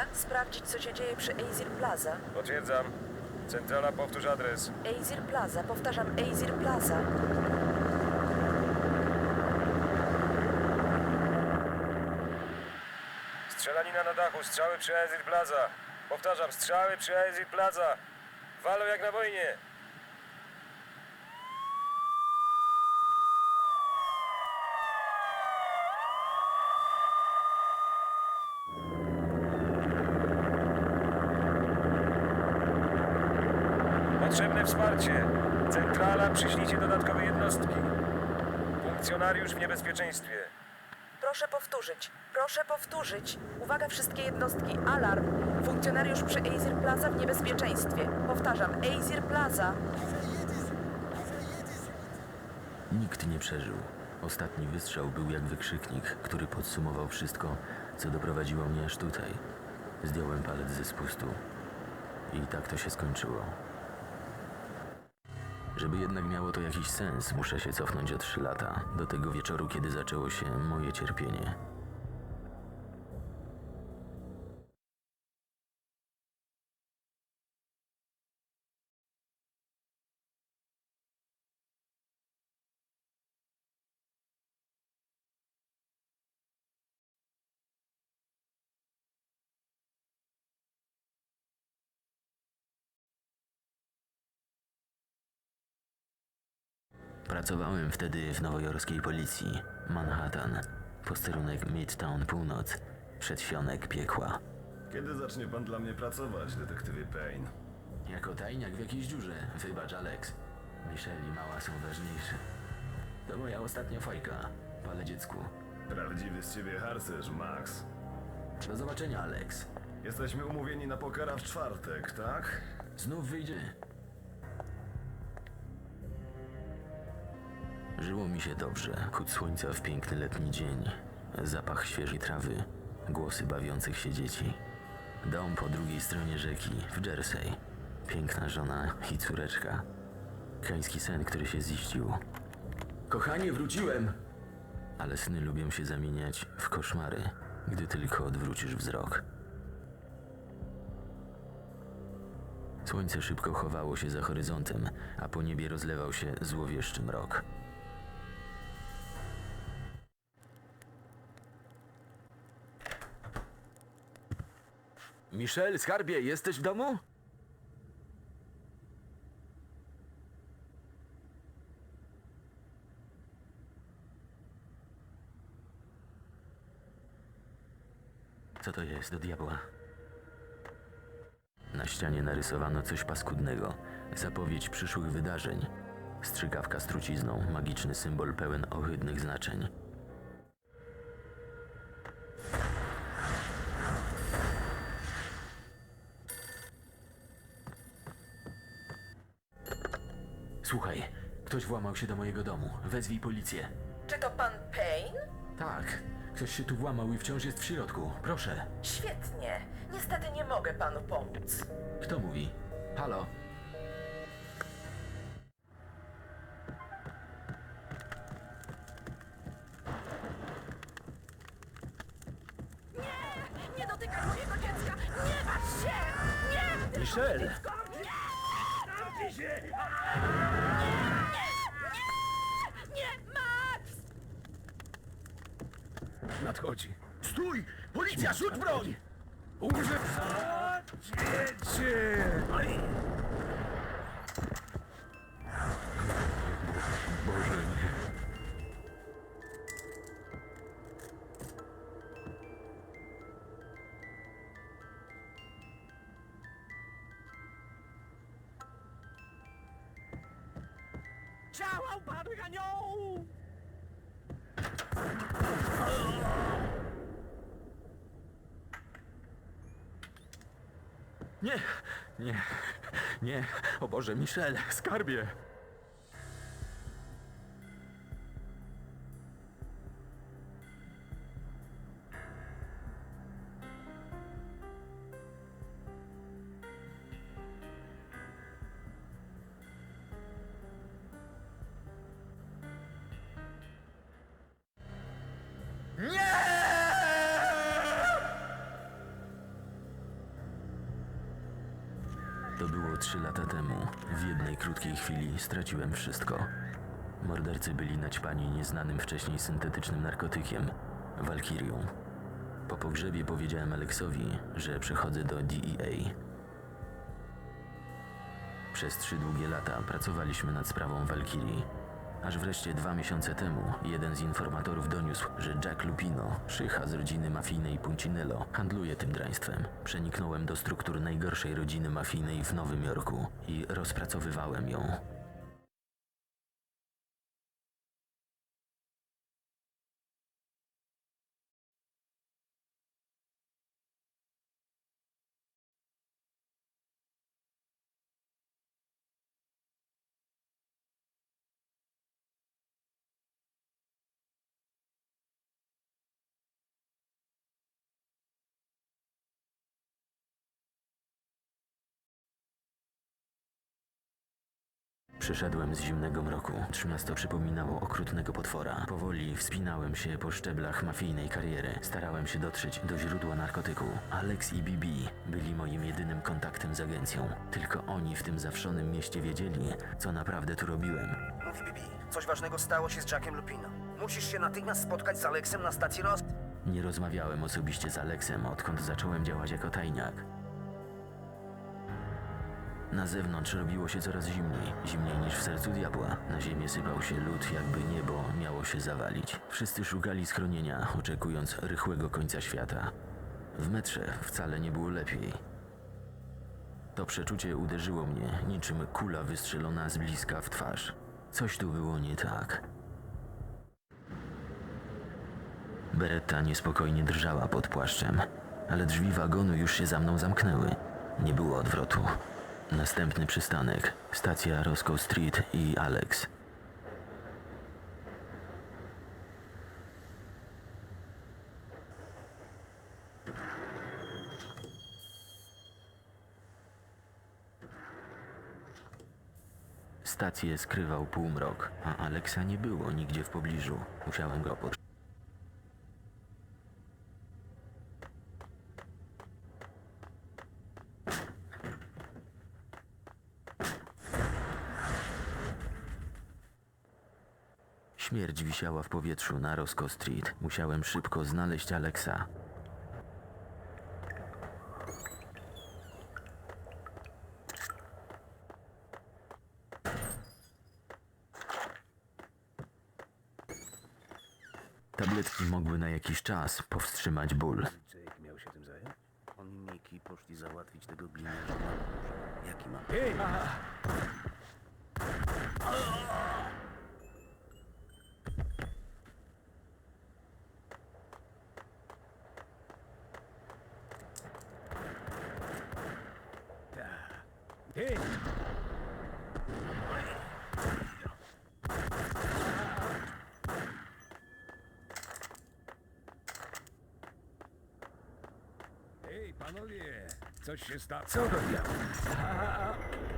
Uwaga, sprawdzić co się dzieje przy Azir Plaza. Potwierdzam. Centrala, powtórz adres. Azir Plaza, powtarzam, Azir Plaza. Strzelanina na dachu, strzały przy Ezir Plaza. Powtarzam, strzały przy Ezir Plaza. Walą jak na wojnie. Potrzebne wsparcie. Centrala, przyślijcie dodatkowe jednostki. Funkcjonariusz w niebezpieczeństwie. Proszę powtórzyć, proszę powtórzyć. Uwaga wszystkie jednostki, alarm. Funkcjonariusz przy Azir Plaza w niebezpieczeństwie. Powtarzam, Azir Plaza. Nikt nie przeżył. Ostatni wystrzał był jak wykrzyknik, który podsumował wszystko, co doprowadziło mnie aż tutaj. Zdjąłem palec ze spustu. I tak to się skończyło. Żeby jednak miało to jakiś sens, muszę się cofnąć o trzy lata, do tego wieczoru, kiedy zaczęło się moje cierpienie. Pracowałem wtedy w nowojorskiej policji. Manhattan. Posterunek Midtown Północ. Przedsionek piekła. Kiedy zacznie pan dla mnie pracować, detektywie Payne? Jako tajniak w jakiejś dziurze. Wybacz, Alex. Michelle i mała są ważniejsze. To moja ostatnia fajka. Pale dziecku. Prawdziwy z ciebie harcerz, Max. Do zobaczenia, Alex. Jesteśmy umówieni na pokera w czwartek, tak? Znów wyjdzie. Żyło mi się dobrze. Chód słońca w piękny letni dzień. Zapach świeżej trawy. Głosy bawiących się dzieci. Dom po drugiej stronie rzeki, w Jersey. Piękna żona i córeczka. Kański sen, który się ziścił. Kochanie, wróciłem! Ale sny lubią się zamieniać w koszmary, gdy tylko odwrócisz wzrok. Słońce szybko chowało się za horyzontem, a po niebie rozlewał się złowieszczy mrok. Michel, skarbie, jesteś w domu? Co to jest do diabła? Na ścianie narysowano coś paskudnego. Zapowiedź przyszłych wydarzeń. Strzykawka z trucizną, magiczny symbol pełen ohydnych znaczeń. Słuchaj, ktoś włamał się do mojego domu. Wezwij policję. Czy to pan Payne? Tak, ktoś się tu włamał i wciąż jest w środku. Proszę. Świetnie. Niestety nie mogę panu pomóc. Kto mówi? Halo? 五十，坚。Nie, nie, nie. O Boże, Michel, skarbie. Trzy lata temu, w jednej krótkiej chwili, straciłem wszystko. Mordercy byli naćpani nieznanym wcześniej syntetycznym narkotykiem Walkirią. Po pogrzebie powiedziałem Aleksowi, że przechodzę do DEA. Przez trzy długie lata pracowaliśmy nad sprawą Walkirii. Aż wreszcie dwa miesiące temu jeden z informatorów doniósł, że Jack Lupino, szycha z rodziny mafijnej Puncinello, handluje tym draństwem. Przeniknąłem do struktur najgorszej rodziny mafijnej w Nowym Jorku i rozpracowywałem ją. Przyszedłem z zimnego mroku. Miasto przypominało okrutnego potwora. Powoli wspinałem się po szczeblach mafijnej kariery. Starałem się dotrzeć do źródła narkotyku. Alex i Bibi byli moim jedynym kontaktem z agencją. Tylko oni w tym zawszonym mieście wiedzieli, co naprawdę tu robiłem. Mówi Bibi, coś ważnego stało się z Jackiem Lupino. Musisz się natychmiast spotkać z Aleksem na stacji Ross. Nie rozmawiałem osobiście z Aleksem, odkąd zacząłem działać jako tajniak. Na zewnątrz robiło się coraz zimniej, zimniej niż w sercu diabła. Na ziemię sypał się lód, jakby niebo miało się zawalić. Wszyscy szukali schronienia, oczekując rychłego końca świata. W metrze wcale nie było lepiej. To przeczucie uderzyło mnie, niczym kula wystrzelona z bliska w twarz. Coś tu było nie tak. Beretta niespokojnie drżała pod płaszczem, ale drzwi wagonu już się za mną zamknęły. Nie było odwrotu. Następny przystanek. Stacja Roscoe Street i Alex. Stację skrywał półmrok, a Alexa nie było nigdzie w pobliżu. Musiałem go pod... wisiała w powietrzu na Roscoe Street. Musiałem szybko znaleźć Alexa. Tabletki mogły na jakiś czas powstrzymać ból. Jake miał się tym zająć? On i Miki poszli załatwić tego gliniarza. Jaki mam? Ej, panowie, coś się stało. Co do diabła?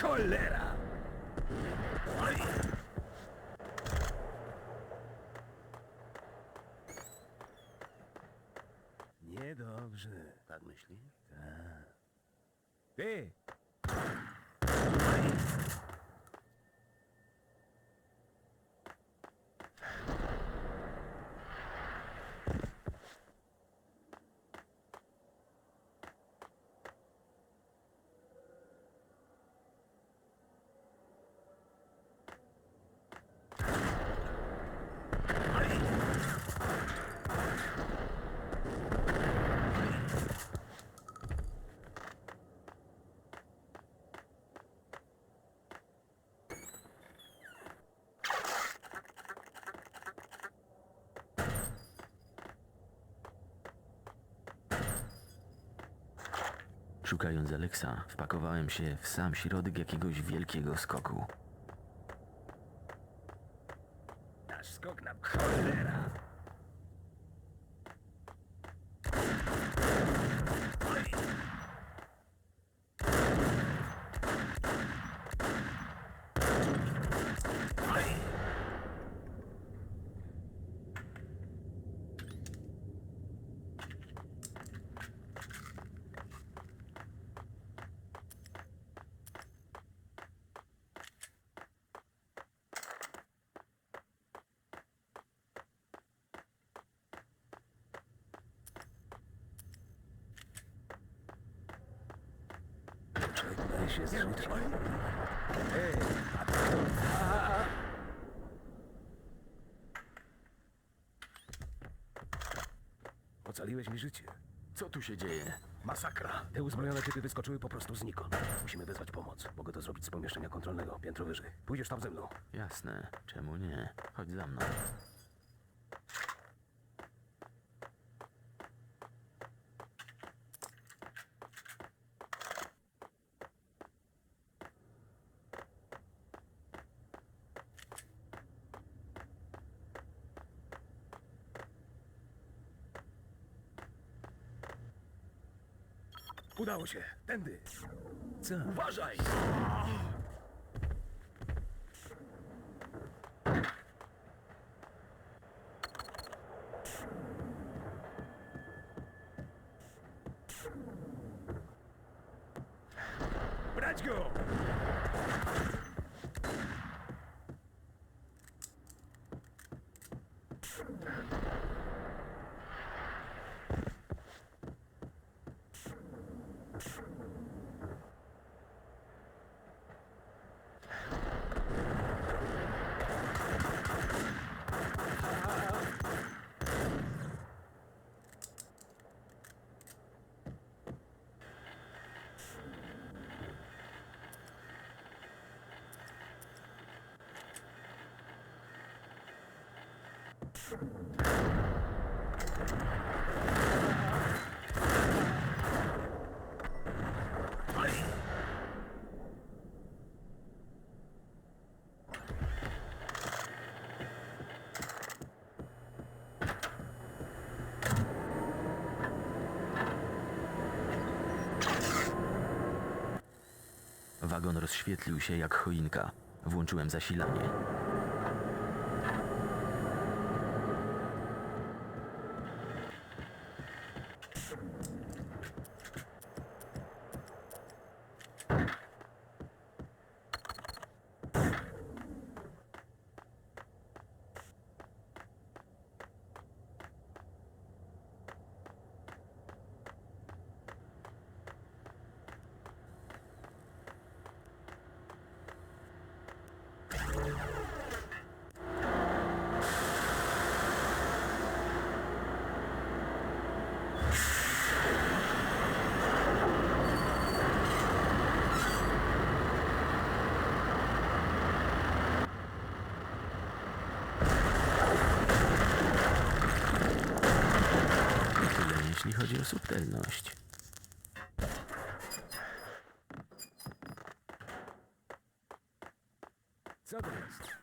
Cholera! Niedobrze. Tak myśli? Ty! Szukając Alexa, wpakowałem się w sam środek jakiegoś wielkiego skoku. Nasz skok na... Cholera! Zrzucił. Ej, Ocaliłeś mi życie. Co tu się dzieje? Masakra. Te uzbrojone typy wyskoczyły po prostu znikąd. Musimy wezwać pomoc. Mogę to zrobić z pomieszczenia kontrolnego, piętro wyżej. Pójdziesz tam ze mną. Jasne, czemu nie? Chodź za mną. Udało się. Tędy. Co? Uważaj! Brać go! Wagon rozświetlił się jak choinka. Włączyłem zasilanie. subtelność. Co to jest?